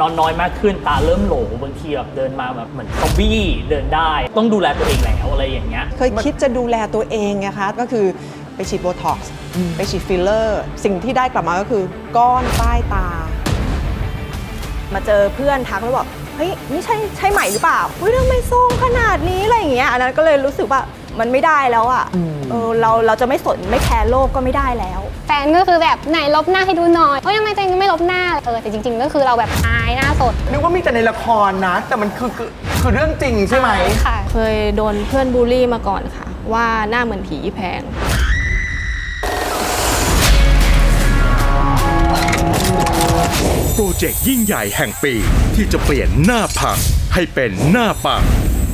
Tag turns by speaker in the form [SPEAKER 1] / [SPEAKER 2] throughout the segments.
[SPEAKER 1] นอนน้อยมากขึ้นตาเริ่มโหลบางทีแบบเดินมาแบบเหมือนซอมบี้เดินได้ ต้องดูแลตัวเองแล้วอะไรอย่างเงี้ย
[SPEAKER 2] เคยคิดจะดูแลตัวเองนะคะก็คือไปฉีดโบท็อกซ์ไปฉีดฟิลเลอร์ สิ่งที่ได้กลับมาก็คือก้อนใต้ตา
[SPEAKER 3] มาเจอเพื่อนทักแล้วบอกเฮ้ยนี่ใช่ใช่ใหม่หรือเปล่าอุ้ยทำไมโซมขนาดนี้อะไรอย่างเงี้ยอันนั้นก็เลยรู้สึกว่า มันไม่ได้แล้วอะเออเราเราจะไม่สนไม่แคร์โลกก็ไม่ได้แล้ว
[SPEAKER 4] แฟนก็คือแบบไหนลบหน้าให้ดูหน่อยเฮ้ยทำไมตัวเองไม่ลบหน้าเออแต่จริง ๆ ก็คือเราแบบอายหน้าสด
[SPEAKER 5] นึกว่ามีแต่ในละครนะ แต่มันคือคือคือเรื่องจริงใช่ไหม
[SPEAKER 4] ค่ะ
[SPEAKER 6] เคยโดนเพื่อนบูลลี่มาก่อนค่ะ ว่าหน้าเหมือนผีแพง
[SPEAKER 7] โปรเจกต์ยิ่งใหญ่แห่งปีที่จะเปลี่ยนหน้าพังให้เป็นหน้าปัง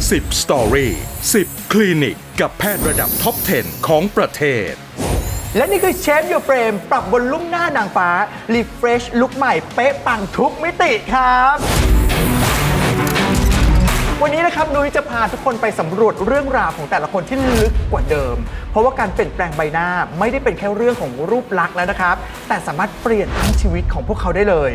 [SPEAKER 7] 10 Story 10 คลินิก กับแพทย์ระดับท็อป 10 ของประเทศ
[SPEAKER 5] และนี่คือเชฟยูเฟรม ปรับบนลุ่มหน้านางฟ้า รีเฟรชลุคใหม่เป๊ะปังทุกมิติครับ นะครับนุ้ยจะพาทุกคนไปสำรวจเรื่องราวของแต่ละคนที่ลึกกว่าเดิม เพราะว่าการเปลี่ยนแปลงใบหน้าไม่ได้เป็นแค่เรื่องของรูปลักษณ์แล้วนะครับ แต่สามารถเปลี่ยนทั้งชีวิตของพวกเขาได้เลย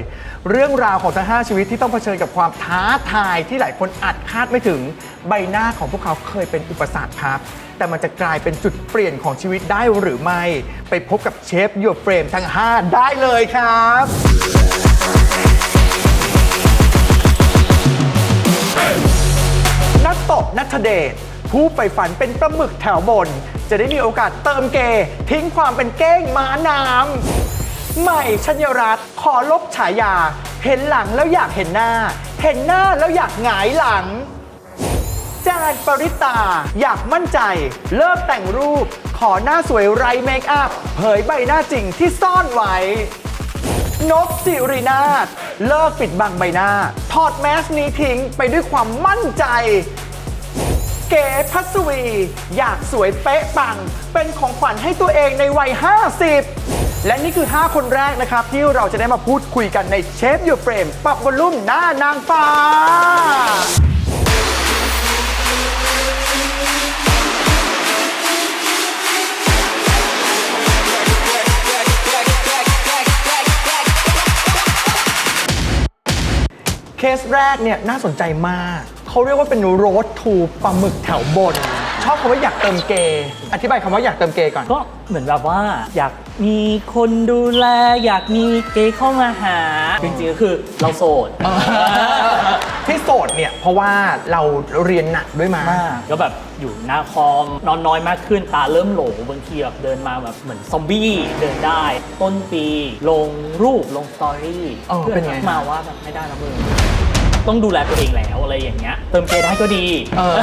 [SPEAKER 5] เรื่องราวของทั้ง5ชีวิตที่ต้องเผชิญกับความท้าทายที่หลายคนอาจคาดไม่ถึง ใบหน้าของพวกเขาเคยเป็นอุปสรรคครับ แต่มันจะกลายเป็นจุดเปลี่ยนของชีวิตได้หรือไม่ ไปพบกับเชฟยูเฟรมทั้ง 5 ได้เลยครับ นัทเดชผู้ไปฝันเป็นปลาหมึกแถวบน จะได้มีโอกาสเติมเกย์ทิ้งความเป็นเก้งม้าน้ำใหม่ชัญรัตน์ขอลบฉายา เห็นหลังแล้วอยากเห็นหน้า เห็นหน้าแล้วอยากหงายหลัง จานปริตาอยากมั่นใจ เลิกแต่งรูป ขอหน้าสวยไรเมคอัพเผยใบหน้าจริงที่ซ่อนไว้นกสิรินาถเลิกปิดบังใบหน้า ถอดแมสนี้ทิ้งไปด้วยความมั่นใจ เก๋พัสวี อยากสวยเป๊ะปัง เป็นของขวัญให้ตัวเองในวัย 50 และนี่คือ 5 คนแรกนะครับ ที่เราจะได้มาพูดคุยกันในเชฟยูเฟรมปรับวอลลุ่มหน้านางฟ้า เคสแรกเนี่ยน่าสนใจมาก เขาเรียกว่าเป็นโรดทูปลาหมึกแถวบน ชอบคำว่าอยากเติมเกย์อธิบายคำว่าอยากเติมเกย์ก่อน
[SPEAKER 1] ก็เหมือนแบบว่าอยากมีคนดูแล อยากมีเกย์เข้ามาหา จริงๆก็คือเราโสด
[SPEAKER 5] ที่โสดเนี่ย เพราะว่าเราเรียนหนักด้วยมา
[SPEAKER 1] มากก็แบบอยู่หน้าคอมนอนน้อยมากขึ้นตาเริ่มโหลบางทีแบบเดินมาแบบเหมือนซอมบี้เดินได้ ต้นปีลงรูปลงสตอรี่
[SPEAKER 5] อ๋อ
[SPEAKER 1] เพื่อ
[SPEAKER 5] เป็นไง
[SPEAKER 1] ทักมาว่าแบบไม่ได้แล้วมึง ต้องดูแลตัวเองแล้วอะไรอย่างเงี้ย เติมเกย์ได้ก็ดี
[SPEAKER 5] เออ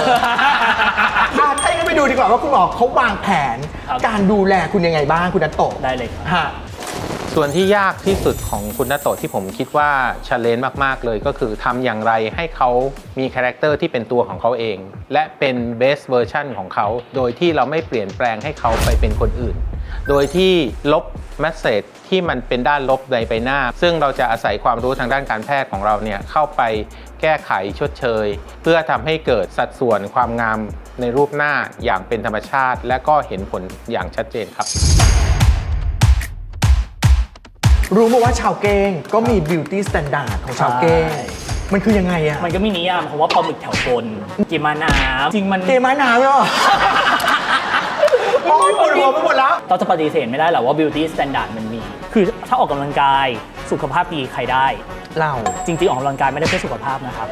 [SPEAKER 5] อะถ้าอย่างนั้นไปดูดีกว่าว่าคุณหมอเขาวางแผน
[SPEAKER 1] ครับ
[SPEAKER 5] การดูแลคุณยังไงบ้างคุณนัตโตะ
[SPEAKER 1] ได้เลยครับ
[SPEAKER 5] ฮะ
[SPEAKER 8] ส่วนที่ยากที่สุดของคุณนาโตะที่ผมคิดว่าช l เลน g e มาก ๆ เลยก็คือทำอย่างไรให้เขามีคาแรคเตอร์ที่เป็นตัวของเขาเอง และเป็นเบสเวอร์ชันของเขา โดยที่เราไม่เปลี่ยนแปลงให้เขาไปเป็นคนอื่น โดยที่ลบแมสเซจ ที่มันเป็นด้านลบในใบหน้า ซึ่งเราจะอาศัยความรู้ทางด้านการแพทย์ของเราเนี่ยเข้าไปแก้ไขชดเชย เพื่อทำให้เกิดสัดส่วนความงามในรูปหน้าอย่างเป็นธรรมชาติ และก็เห็นผลอย่างชัดเจนครับ
[SPEAKER 5] รู้มาว่าชาวเก้งก็มีบิวตี้สแตนดาร์ดของชาวเก้ง
[SPEAKER 1] ใช่
[SPEAKER 5] มันคือยังไงอะ
[SPEAKER 1] มันก็มีนิยามคำว่าปลาหมึกแถวบนกินมาน้ำจริงมัน
[SPEAKER 5] เกย์ไม้น้ำเหรอ โอ้ยปวดหัวไปหมดแล้ว
[SPEAKER 1] เราจะปฏิเสธไม่ได้หรอกว่า beauty standard มันมี คือถ้าออกกำลังกายสุขภาพดีใครได้
[SPEAKER 5] เรา
[SPEAKER 1] จริงๆ ออกกำลังกายไม่ได้เพื่อสุขภาพนะครับ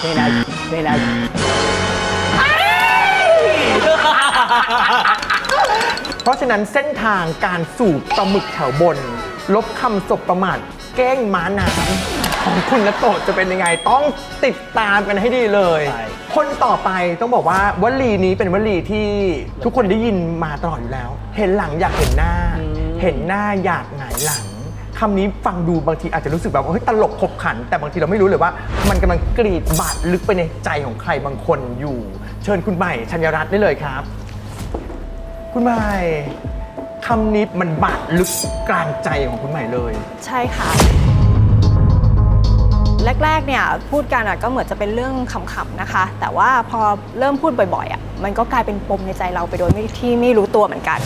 [SPEAKER 1] ไม่นะไม่นะ
[SPEAKER 5] เพราะฉะนั้นเส้นทางการสู่ปลาหมึกแถวบน ลบคำสบประมาทแกล้งม้าน้ำ ของคุณนัตโตะจะเป็นยังไงต้องติดตามกันให้ดีเลย
[SPEAKER 1] ใช่
[SPEAKER 5] คนต่อไปต้องบอกว่าวลีนี้เป็นวลีที่ทุกคนได้ยินมาตลอดอยู่แล้ว เห็นหลังอยากเห็นหน้า เห็นหน้าอยากหงายหลังคำนี้ฟังดูบางทีอาจจะรู้สึกแบบว่าเฮ้ยตลกขบขัน แต่บางทีเราไม่รู้เลยว่า มันกำลังกรีดบาดลึกไปในใจของใครบางคนอยู่ เชิญคุณใหม่ชัญญรัตน์ได้เลยครับ คุณใหม่คำนี้มันบาดลึกกลางใจของคุณใหม่เลย
[SPEAKER 3] ใช่ค่ะ แรกๆเนี่ยพูดกันอะก็เหมือนจะเป็นเรื่องขำๆนะคะ แต่ว่าพอเริ่มพูดบ่อยๆอะมันก็กลายเป็นปมในใจเราไปโดยไม่ที่ไม่รู้ตัวเหมือนกัน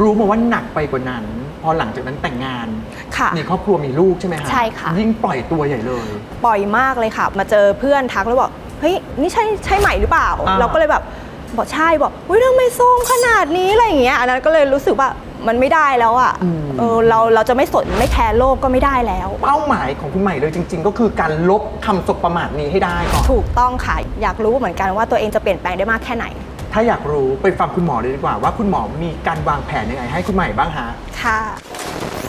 [SPEAKER 5] รู้มาว่าหนักไปกว่านั้น พอหลังจากนั้นแต่งงาน
[SPEAKER 3] ค่ะ
[SPEAKER 5] มีครอบครัวมีลูกใช่ไหมคะ
[SPEAKER 3] ใช่ค่ะ
[SPEAKER 5] ยิ่งปล่อยตัวใหญ่เลย
[SPEAKER 3] ปล่อยมากเลยค่ะ มาเจอเพื่อนทักแล้วบอกเฮ้ยนี่ใช่ใช่ใหม่หรือเปล่า
[SPEAKER 5] อ่า
[SPEAKER 3] เราก็เลยแบบ บอกใช่บอกอุ้ยทำไมส้มขนาดนี้อะไรอย่างเงี้ยอันนั้นก็เลยรู้สึกว่ามันไม่ได้แล้วอะเออเราเราจะไม่สนไม่แคร์โลกก็ไม่ได้แล้ว
[SPEAKER 5] เป้าหมายของคุณใหม่เลยจริง ๆ ก็คือการลบคำสบประมาทนี้ให้ได้ก่อน
[SPEAKER 3] ถูกต้องค่ะ อยากรู้เหมือนกันว่าตัวเองจะเปลี่ยนแปลงได้มากแค่ไหน
[SPEAKER 5] ถ้าอยากรู้ไปฟังคุณหมอเลยดีกว่าว่าคุณหมอมีการวางแผนยังไงให้คุณใหม่บ้างฮะ
[SPEAKER 3] ค่ะ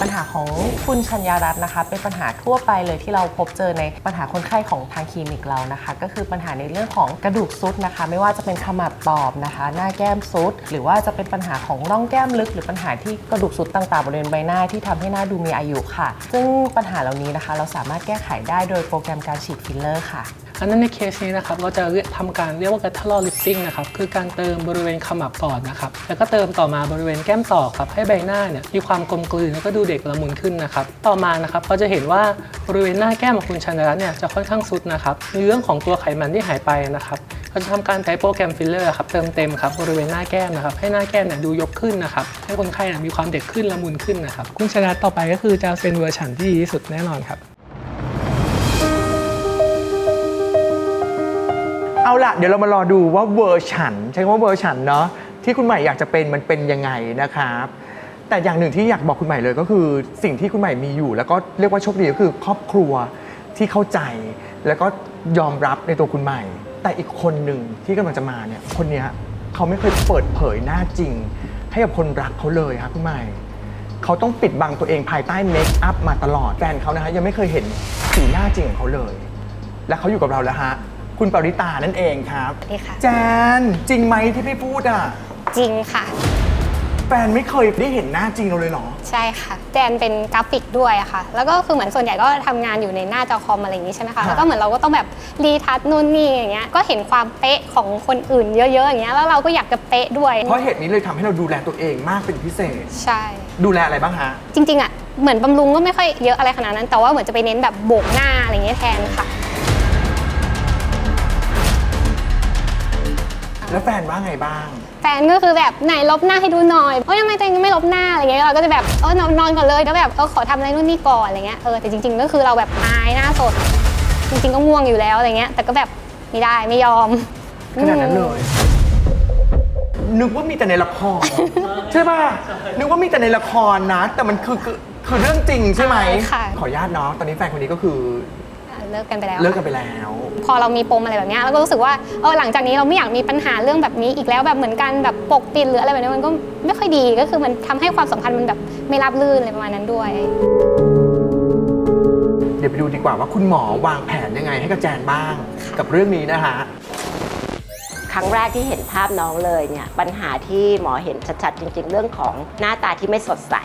[SPEAKER 9] ปัญหาของคุณชัญญารัตน์นะคะ เป็นปัญหาทั่วไปเลยที่เราพบเจอในปัญหาคนไข้ของทางคลินิกเรานะคะ ก็คือปัญหาในเรื่องของกระดูกซุดนะคะ ไม่ว่าจะเป็นขมับตอบนะคะ หน้าแก้มซุดหรือว่าจะเป็นปัญหาของร่องแก้มลึก หรือปัญหาที่กระดูกซุดต่างๆบริเวณใบหน้าที่ทำให้หน้าดูมีอายุค่ะ ซึ่งปัญหาเหล่านี้นะคะ เราสามารถแก้ไขได้โดยโปรแกรมการฉีดฟิลเลอร์ค่ะ
[SPEAKER 10] อันนั้นในเคสนี้นะครับเราจะเรียกทำการเรียกว่า lateral lifting นะครับคือการเติมบริเวณขมับก่อนนะครับแล้วก็เติมต่อมาบริเวณแก้มต่อครับให้ใบหน้าเนี่ยมีความกลมกลืนแล้วก็ดูเด็กละมุนขึ้นนะครับต่อมานะครับก็จะเห็นว่าบริเวณหน้าแก้มของคุณชันรัตน์เนี่ยจะค่อนข้างซุดนะครับในเรื่องของตัวไขมันที่หายไปนะครับเราจะทำการใช้โปรแกรมฟิลเลอร์ครับเติมเต็มครับบริเวณหน้าแก้มนะครับให้หน้าแก้มเนี่ยดูยกขึ้นนะครับให้คนไข้เนี่ยมีความเด็กขึ้นละมุนขึ้นนะครับคุณชนรัตน์ต่อไปก็คือจะเป็นเวอร์ชันที่ดีที่สุดแน่นอนครับ
[SPEAKER 5] เอาละเดี๋ยวเรามารอดูว่าเวอร์ชันใช้คำว่าเวอร์ชันเนาะที่คุณใหม่อยากจะเป็นมันเป็นยังไงนะครับ แต่อย่างหนึ่งที่อยากบอกคุณใหม่เลยก็คือสิ่งที่คุณใหม่มีอยู่ แล้วก็เรียกว่าโชคดีก็คือ ครอบครัวที่เข้าใจ แล้วก็ยอมรับในตัวคุณใหม่ แต่อีกคนหนึ่งที่กำลังจะมาเนี่ยคนเนี้ยเขาไม่เคยเปิดเผยหน้าจริง ให้กับคนรักเขาเลยครับคุณใหม่เขาต้องปิดบังตัวเองภายใต้เมคอัพมาตลอดแฟนเขานะฮะยังไม่เคยเห็นสีหน้าจริงของเขาเลย และเขาอยู่กับเราแล้วฮะ คุณปริตานั่นเองครับ
[SPEAKER 4] สวัสดีค่ะ
[SPEAKER 5] แจนจริงไหมที่พี่พูดอะ
[SPEAKER 4] จริงค่ะ
[SPEAKER 5] แฟนไม่เคยได้เห็นหน้าจริงเราเลยเหรอ
[SPEAKER 4] ใช่ค่ะ แจนเป็นกราฟิกด้วยอะค่ะ แล้วก็คือเหมือนส่วนใหญ่ก็ทำงานอยู่ในหน้าจอคอมอะไรอย่างนี้ใช่ไหม
[SPEAKER 5] ครั
[SPEAKER 4] คะ
[SPEAKER 5] บ
[SPEAKER 4] แล้วก็เหมือนเราก็ต้องแบบรีทัชนู่นนี่อย่างเงี้ย ก็เห็นความเป๊ะของคนอื่นเยอะๆอย่างเงี้ย แล้วเราก็อยากจะเป๊ะด้วย
[SPEAKER 5] เพราะเหตุนี้เลยทำให้เราดูแลตัวเองมากเป็นพิเศษ
[SPEAKER 4] ใช่
[SPEAKER 5] ดูแลอะไรบ้างฮะ
[SPEAKER 4] จริงๆอะเหมือนบำรุงก็ไม่ค่อยเยอะอะไรขนาดนั้น แต่ว่าเหมือนจะไปเน้นแบบโบกหน้าอะไรอย่างเงี้ยแทนค่ะ
[SPEAKER 5] แล้วแฟนว่าไงบ้าง
[SPEAKER 4] แฟนก็คือแบบไหนลบหน้าให้ดูหน่อยเอ้ยทำไมตัวเองไม่ลบหน้าอะไรเงี้ยเราก็จะแบบเออนอนนอนก่อนเลยแล้วแบบเออขอทำอะไรนู่นนี่ก่อนอะไรเงี้ยเออแต่จริง ๆ ก็คือเราแบบอายหน้าสด จริง ๆ ก็ง่วงอยู่แล้วอะไรเงี้ย แต่ก็แบบไม่ได้ไม่ยอม
[SPEAKER 5] ขนาดนั้นเลย นึกว่ามีแต่ในละคร ใช่ป่ะ นึกว่ามีแต่ในละครนะ แต่มันคือคือคือเรื่องจริงใช่ไหม
[SPEAKER 4] ใช่ค่ะ
[SPEAKER 5] ขออนุญาตเนาะตอนนี้แฟนคนนี้ก็คือ
[SPEAKER 4] อะ เลิกกันไปแล้ว
[SPEAKER 5] เลิกกันไปแล้ว
[SPEAKER 4] พอเรามีปมอะไรแบบเนี้ยเราก็รู้สึกว่าเออหลังจากนี้เราไม่อยากมีปัญหาเรื่องแบบนี้อีกแล้วแบบเหมือนกันแบบปกปิดหรืออะไรแบบนี้มันก็ไม่ค่อยดีก็คือมันทำให้ความสัมพันธ์มันแบบไม่ราบรื่นอะไรประมาณนั้นด้วย
[SPEAKER 5] เดี๋ยวไปดูดีกว่าว่าคุณหมอวางแผนยังไงให้กับแจนบ้าง กับเรื่องนี้นะฮะ
[SPEAKER 11] ครั้งแรกที่เห็นภาพน้องเลยเนี่ยปัญหาที่หมอเห็นชัดๆจริง ๆ เรื่องของหน้าตาที่ไม่สดใส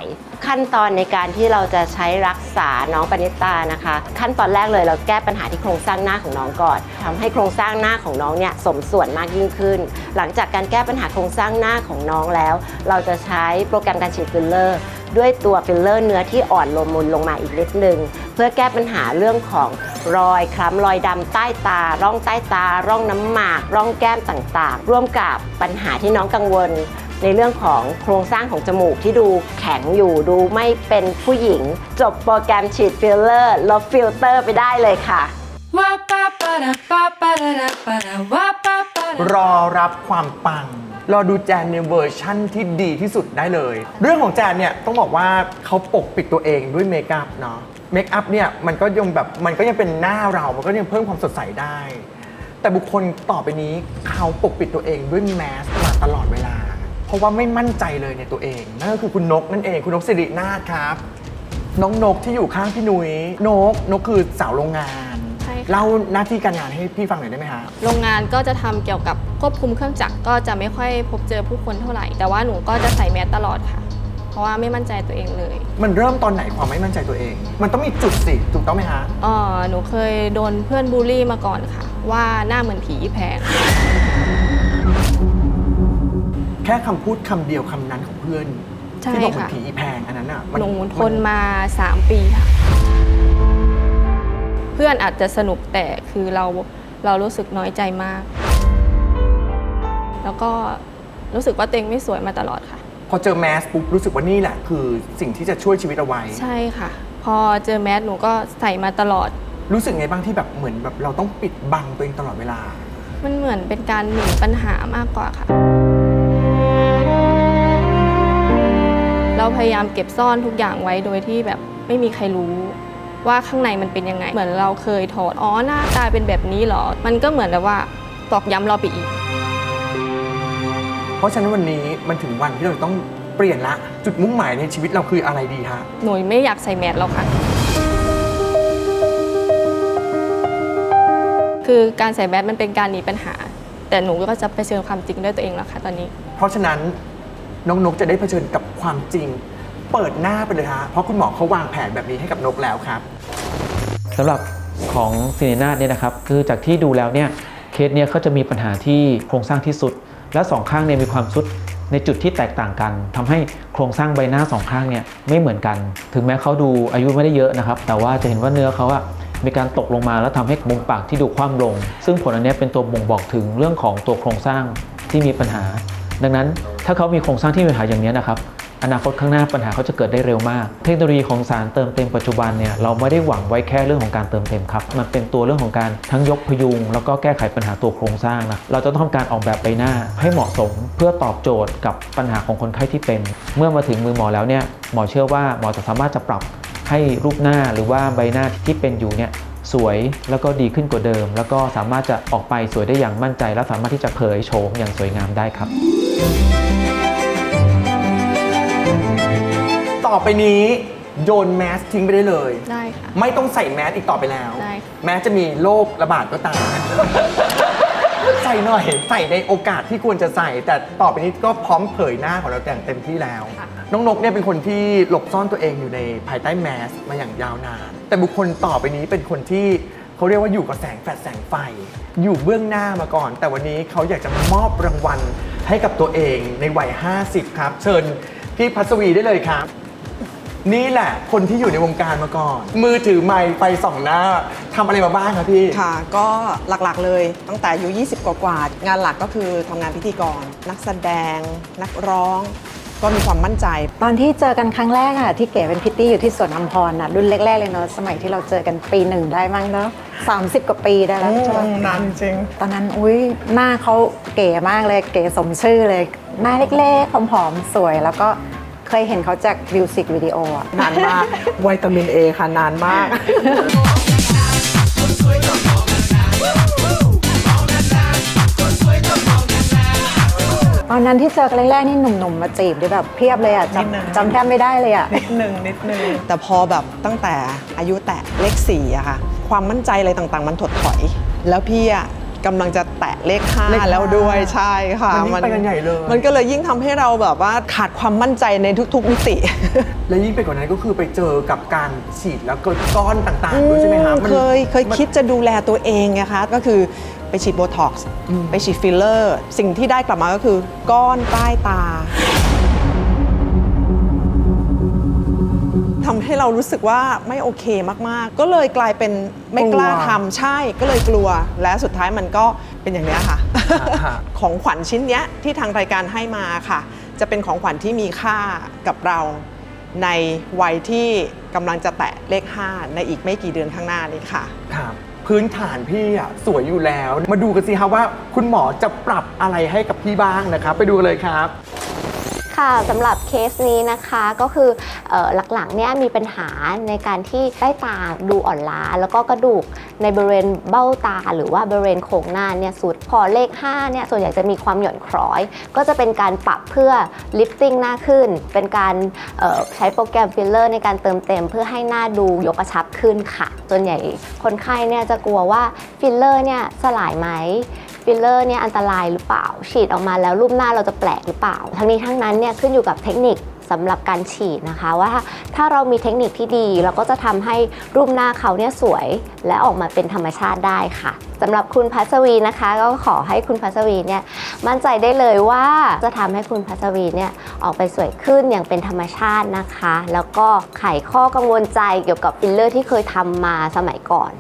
[SPEAKER 11] ขั้นตอนในการที่เราจะใช้รักษาน้องปณิตานะคะ ขั้นตอนแรกเลยเราแก้ปัญหาที่โครงสร้างหน้าของน้องก่อนทำให้โครงสร้างหน้าของน้องเนี่ยสมส่วนมากยิ่งขึ้น หลังจากการแก้ปัญหาโครงสร้างหน้าของน้องแล้ว เราจะใช้โปรแกรมการฉีดฟิลเลอร์ด้วยตัวฟิลเลอร์เนื้อที่อ่อนลงมุนลงมาอีกนิดนึง เพื่อแก้ปัญหาเรื่องของรอยคล้ำรอยดำใต้ตา ร่องใต้ตา ร่องน้ำหมาก ร่องแก้มต่างๆ ร่วมกับปัญหาที่น้องกังวล ในเรื่องของโครงสร้างของจมูกที่ดูแข็งอยู่ดูไม่เป็นผู้หญิง จบโปรแกรมฉีดฟิลเลอร์ลบฟิลเตอร์ไปได้เลยค่ะ
[SPEAKER 5] รอรับความปัง รอดูแจนในเวอร์ชั่นที่ดีที่สุดได้เลย เรื่องของแจนเนี่ยต้องบอกว่าเขาปกปิดตัวเองด้วยเมคอัพเนาะเมคอัพเนี่ยมันก็ยังแบบมันก็ยังเป็นหน้าเรามันก็ยังเพิ่มความสดใสได้ แต่บุคคลต่อไปนี้เขาปกปิดตัวเองด้วยแมสมาตลอดเวลา ราะว่าไม่มั่นใจเลยในตัวเอง นั่นก็คือคุณนกนั่นเองคุณนกสิรินาถครับ น้องนกที่อยู่ข้างพี่นุย้ยนกนกคือสาวโรงงาน
[SPEAKER 6] ใช่ค่ะ
[SPEAKER 5] เล่าหน้าที่การงานให้พี่ฟังหน่อยได้ไหมฮะ
[SPEAKER 6] โรงงานก็จะทำเกี่ยวกับควบคุมเครื่องจักรก็จะไม่ค่อยพบเจอผู้คนเท่าไหร่ แต่ว่าหนูก็จะใส่แมสตลอดค่ะ เพราะว่าไม่มั่นใจตัวเองเลย
[SPEAKER 5] มันเริ่มตอนไหนความไม่มั่นใจตัวเอง มันต้องมีจุดสิถูกต้องไหมฮะ
[SPEAKER 6] เออหนูเคยโดนเพื่อนบูลลี่มาก่อนค่ะ ว่าหน้าเหมือนผีอีแพง
[SPEAKER 5] แค่คำพูดคำเดียวคำนั้นของเพื่อน
[SPEAKER 6] ใช่
[SPEAKER 5] ที่บอกเหมือ
[SPEAKER 6] ค่ะ
[SPEAKER 5] นผีอีแพงอันนั้นอะมั
[SPEAKER 6] หนูทนมา 3 ปีค่ะ เพื่อนอาจจะสนุกแต่คือเราเรารู้สึกน้อยใจมาก แล้วก็รู้สึกว่าตัวเองไม่สวยมาตลอดค่ะ
[SPEAKER 5] พพอเจอแมสปุ๊บรู้สึกว่านี่แหละ คือสิ่งที่จะช่วยชีวิตเอาไว้
[SPEAKER 6] ใช่ค่ะ พอเจอแมสหนูก็ใส่มาตลอด
[SPEAKER 5] รู้สึกไงบ้างที่แบบเหมือนแบบเราต้องปิดบังตัวเองตลอดเวลา
[SPEAKER 6] มันเหมือนเป็นการหนีปัญหามากกว่าค่ะ เราพยายามเก็บซ่อนทุกอย่างไว้โดยที่แบบไม่มีใครรู้ว่าข้างในมันเป็นยังไง เหมือนเราเคยถอดอ๋อหน้าตาเป็นแบบนี้เหรอ มันก็เหมือนแบบว่าตอกย้ำเราไปอีก
[SPEAKER 5] เพราะฉะนั้นวันนี้มันถึงวันที่เราต้องเปลี่ยนละ จุดมุ่งหมายในชีวิตเราคืออะไรดีฮะ
[SPEAKER 6] หนูไม่อยากใส่แมสแล้วค่ะ คือการใส่แมสมันเป็นการหนีปัญหา แต่หนูก็จะไปเชิญความจริงด้วยตัวเองแล้วค่ะตอนนี้
[SPEAKER 5] เพราะฉะนั้น น้องนกจะได้เผชิญกับความจริง เปิดหน้าไปเลยฮะเพราะคุณหมอเขาวางแผนแบบนี้ให้กับนกแล้วครับ
[SPEAKER 12] สำหรับของซีเนนาเนี่ยนะครับคือจากที่ดูแล้วเนี่ยเคสเนี่ยเขาจะมีปัญหาที่โครงสร้างที่สุด และสองข้างเนี่ยมีความสุดในจุดที่แตกต่างกันทำให้โครงสร้างใบหน้าสองข้างเนี่ยไม่เหมือนกัน ถึงแม้เขาดูอายุไม่ได้เยอะนะครับ แต่ว่าจะเห็นว่าเนื้อเขาอะมีการตกลงมาแล้วทำให้มุมปากที่ดูคว่ำลง ซึ่งผลอันนี้เป็นตัวบ่งบอกถึงเรื่องของตัวโครงสร้างที่มีปัญหา ดังนั้น ถ้าเขามีโครงสร้างที่มีปัญหาอย่างนี้นะครับอนาคตข้างหน้าปัญหาเขาจะเกิดได้เร็วมาก เทคโนโลยีของสารเติมเต็มปัจจุบันเนี่ยเราไม่ได้หวังไว้แค่เรื่องของการเติมเต็มครับมันเป็นตัวเรื่องของการทั้งยกพยุง แล้วก็แก้ไขปัญหาตัวโครงสร้างนะเราจะต้องทำการออกแบบใบหน้าให้เหมาะสมเพื่อตอบโจทย์กับปัญหาของคนไข้ที่เป็น เมื่อมาถึงมือหมอแล้วเนี่ยหมอเชื่อว่าหมอจะสามารถจะปรับให้รูปหน้าหรือว่าใบหน้าที่เป็นอยู่เนี่ยสวยแล้วก็ดีขึ้นกว่าเดิม แล้วก็สามารถจะออกไปสวยได้อย่างมั่นใจ และสามารถที่จะเผยโฉมอย่างสวยงามได้ครับ
[SPEAKER 5] ต่อไปนี้โยนแมสทิ้งไปได้เลย
[SPEAKER 6] ได้ค่ะ
[SPEAKER 5] ไม่ต้องใส่แมสอีกต่อไปแล้ว
[SPEAKER 6] ได้ค่ะ
[SPEAKER 5] แม้จะมีโรคระบาดก็ตาม ใส่หน่อย ใส่ในโอกาสที่ควรจะใส่ แต่ต่อไปนี้ก็พร้อมเผยหน้าของเราอย่างเต็มที่แล้วน้องนกเนี่ยเป็นคนที่หลบซ่อนตัวเองอยู่ในภายใต้แมสมาอย่างยาวนาน แต่บุคคลต่อไปนี้เป็นคนที่เขาเรียกว่าอยู่กับแสงแฟลชแสงไฟ อยู่เบื้องหน้ามาก่อน แต่วันนี้เขาอยากจะมอบรางวัล ให้กับตัวเองในวัย 50 ครับ เชิญพี่พัสวีได้เลยครับ นี่แหละคนที่อยู่ในวงการมาก่อน มือถือไมค์ไฟส่องหน้าทำอะไรมาบ้างครับพี่
[SPEAKER 2] ค่ะ ก็หลักๆเลยตั้งแต่อายุ20 กว่าๆงานหลักก็คือทำงานพิธีกร นักแสดง นักร้อง ก็มีความมั่นใจ
[SPEAKER 13] ตอนที่เจอกันครั้งแรกอะที่เก๋เป็นพิตตี้อยู่ที่สวนอัมพรน่ะรุ่นแรกๆเลยเนาะสมัยที่เราเจอกันปีหนึ่งได้มั้งเนาะสามสิบกว่าปีได้แล้วใช่ปะ
[SPEAKER 2] นานจริง
[SPEAKER 13] ตอนนั้นอุ้ยหน้าเขาเก๋มากเลยเก๋สมชื่อเลย หน้าเล็กๆผอมๆสวยแล้วก็เคยเห็นเขาจากมิวสิกวิดีโออะ
[SPEAKER 2] นานมากวิตามินเอค่ะนานมาก
[SPEAKER 13] ตอนนั้นที่เจอกันแรกๆนี่หนุ่มๆมาจีบด้วยแบบเพียบเลยอะจำจำแทบไม่ได้เลยอะ
[SPEAKER 2] นิดนึงนิดนึง แต่พอแบบตั้งแต่อายุแตะเลขสี่อะค่ะ ความมั่นใจอะไรต่างๆ มันถดถอย แล้วพี่อะกำลังจะแตะเลขห้า
[SPEAKER 5] เลขห้า
[SPEAKER 2] แล้วด้วยใช่ค่ะ
[SPEAKER 5] มันยิ่งไปกันใหญ่เลย
[SPEAKER 2] มันก็เลยยิ่งทำให้เราแบบว่าขาดความมั่นใจในทุกๆมิติ
[SPEAKER 5] และยิ่งไปกว่านั้นก็คือไปเจอกับการฉีดแล้วเกิดก้อนต่างๆด้วยใช่ไหมครับ
[SPEAKER 2] อื
[SPEAKER 5] มัน
[SPEAKER 2] เคยเคย
[SPEAKER 5] มัน
[SPEAKER 2] คิดจะดูแลตัวเองนะคะก็คือ ไปฉีดโบท็อกซ์ไปฉีดฟิลเลอร์ สิ่งที่ได้กลับมาก็คือ ก้อนใต้ตาทำให้เรารู้สึกว่าไม่โอเคมากๆ ก็เลยกลายเป็นไม่กล้าก
[SPEAKER 5] ลัว
[SPEAKER 2] ทำใช่ก็เลยกลัว และสุดท้ายมันก็เป็นอย่างเนี้ยค่ะ
[SPEAKER 5] ฮะ
[SPEAKER 2] ของขวัญชิ้นเนี้ยที่ทางรายการให้มาค่ะ จะเป็นของขวัญที่มีค่ากับเราในวัยที่กำลังจะแตะเลข 5 ในอีกไม่กี่เดือนข้างหน้านี้ค่ะ
[SPEAKER 5] ครับ พื้นฐานพี่อะสวยอยู่แล้ว มาดูกันสิครับว่าคุณหมอจะปรับอะไรให้กับพี่บ้างนะครับ ไปดูกันเลยครับ
[SPEAKER 14] ค่ะสำหรับเคสนี้นะคะก็คือออหลักๆเนี่ยมีปัญหาในการที่ใต้ตาดูอ่อนล้า แล้วก็กระดูกในบริเวณเบ้าตา หรือว่าบริเวณโครงหน้าเนี่ยสุดพอเลข5เนี่ยส่วนใหญ่จะมีความหย่อนคล้อย ก็จะเป็นการปรับเพื่อลิฟติ้งหน้าขึ้น เป็นการใช้โปรแกรมฟิลเลอร์ในการเติมเต็ม เพื่อให้หน้าดูยกกระชับขึ้นค่ะส่วนใหญ่คนไข้เนี่ยจะกลัวว่าฟิลเลอร์เนี่ยสลายไหม ฟิลเลอร์เนี่ยอันตรายหรือเปล่า ฉีดออกมาแล้วรูปหน้าเราจะแปลกหรือเปล่า ทั้งนี้ทั้งนั้นเนี่ยขึ้นอยู่กับเทคนิคสำหรับการฉีดนะคะว่าถ้าเรามีเทคนิคที่ดี เราก็จะทำให้รูปหน้าเขาเนี่ยสวย และออกมาเป็นธรรมชาติได้ค่ะสำหรับคุณพัสวีนะคะ ก็ขอให้คุณพัสวีเนี่ยมั่นใจได้เลยว่าจะทำให้คุณพัสวีเนี่ยออกไปสวยขึ้นอย่างเป็นธรรมชาตินะคะ แล้วก็ไขข้อกังวลใจเกี่ยวกับฟิลเลอร์ที่เคยทำมาสมัยก่อน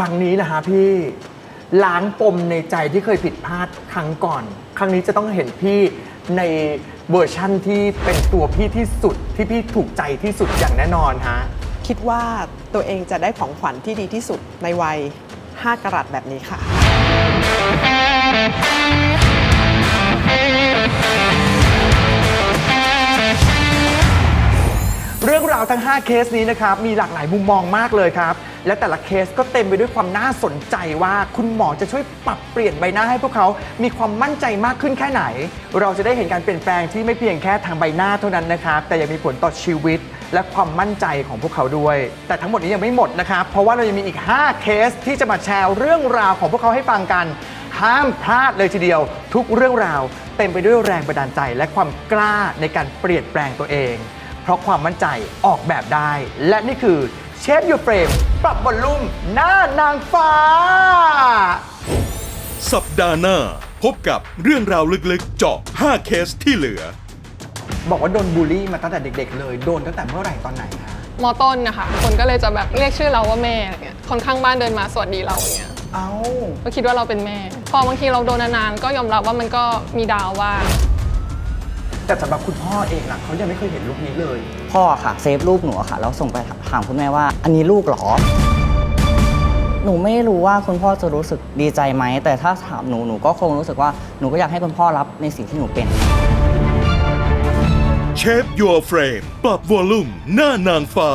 [SPEAKER 5] รั้งนี้นะฮะพี่ล้างปมในใจที่เคยผิดพลาดครั้งก่อน ครั้งนี้จะต้องเห็นพี่ในเวอร์ชั่นที่เป็นตัวพี่ที่สุดที่พี่ถูกใจที่สุดอย่างแน่นอนฮะ
[SPEAKER 2] คิดว่าตัวเองจะได้ของขวัญที่ดีที่สุดในวัย 5กรัตแบบนี้ค่ะ
[SPEAKER 5] เรื่องราวทั้ง 5 เคสนี้นะครับ มีหลากหลายมุมมองมากเลยครับ และแต่ละเคสก็เต็มไปด้วยความน่าสนใจว่าคุณหมอจะช่วยปรับเปลี่ยนใบหน้าให้พวกเขา มีความมั่นใจมากขึ้นแค่ไหน เราจะได้เห็นการเปลี่ยนแปลงที่ไม่เพียงแค่ทางใบหน้าเท่านั้นนะครับ แต่ยังมีผลต่อชีวิต และความมั่นใจของพวกเขาด้วย แต่ทั้งหมดนี้ยังไม่หมดนะครับ เพราะว่าเรายังมีอีก 5 เคสที่จะมาแชร์เรื่องราวของพวกเขาให้ฟังกัน ห้ามพลาดเลยทีเดียว ทุกเรื่องราว เต็มไปด้วยแรงบันดาลใจ และความกล้าในการเปลี่ยนแปลงตัวเอง ราะความมั่นใจออกแบบได้ และนี่คือเชฟยูเฟรมปรับบอลลุ่มหน้านางฟ้า
[SPEAKER 7] สัปดาห์หน้า พบกับเรื่องราวลึกๆ เจาะ 5 เคสที่เหลือ
[SPEAKER 5] บอกว่าโดนบูลลี่มาตั้งแต่เด็ก ๆ เลย โดนตั้งแต่เมื่อไหร่ตอนไหนฮะ
[SPEAKER 15] มอต้นนะคะ คนก็เลยจะแบบเรียกชื่อเราว่าแม่อะไรเงี้ย คนข้างบ้านเดินมาสวัสดีเราอย่างเงี้ย
[SPEAKER 5] เอา
[SPEAKER 15] ก็คิดว่าเราเป็นแม่ พอบางทีเราโดนนานๆก็ยอมรับว่ามันก็มีดาวว่าง
[SPEAKER 5] แต่สำหรับคุณพ่อเองล่ะเขายังไม่เคยเห็นรูปนี้เลย
[SPEAKER 16] พ่อค่ะเซฟรูปหนูอะค่ะแล้วส่งไปถามคุณแม่ว่า อันนี้ลูกเหรอ หนูไม่รู้ว่าคุณพ่อจะรู้สึกดีใจไหม แต่ถ้าถามหนูหนูก็คงรู้สึกว่าหนูก็อยากให้คุณพ่อรับในสิ่งที่หนูเป็น
[SPEAKER 7] เชฟ Your Frame ปรับวอลลุ่มหน้านางฟ้า